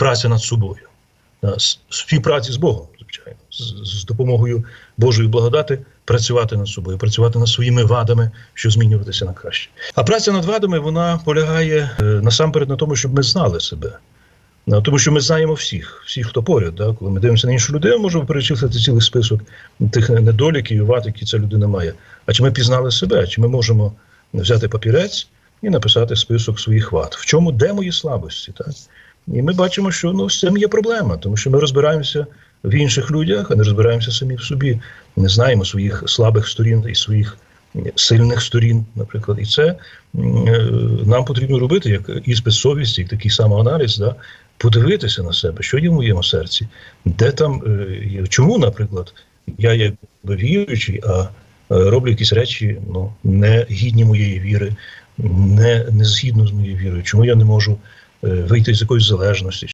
праця над собою, співпраці з Богом, звичайно, з, з допомогою Божої благодати працювати над собою, працювати над своїми вадами, що змінюватися на краще. А праця над вадами вона полягає е, насамперед на тому, щоб ми знали себе. Тому що ми знаємо всіх, всіх, хто поряд. Да? Коли ми дивимося на іншу людину, можемо перечислити цілий список тих недоліків і вад, які ця людина має. А чи ми пізнали себе? Чи ми можемо взяти папірець і написати список своїх вад? В чому де мої слабості? Так? І ми бачимо, що ну, з цим є проблема, тому що ми розбираємося в інших людях, а не розбираємося самі в собі. Не знаємо своїх слабих сторін і своїх сильних сторін, наприклад. І це е, нам потрібно робити як іспит совісті, як такий самоаналіз, да? подивитися на себе, що є в моєму серці, де там, е, чому, наприклад, я є віруючий, а е, роблю якісь речі ну, не гідні моєї віри, не, не згідно з моєю вірою, чому я не можу е, вийти з якоїсь залежності,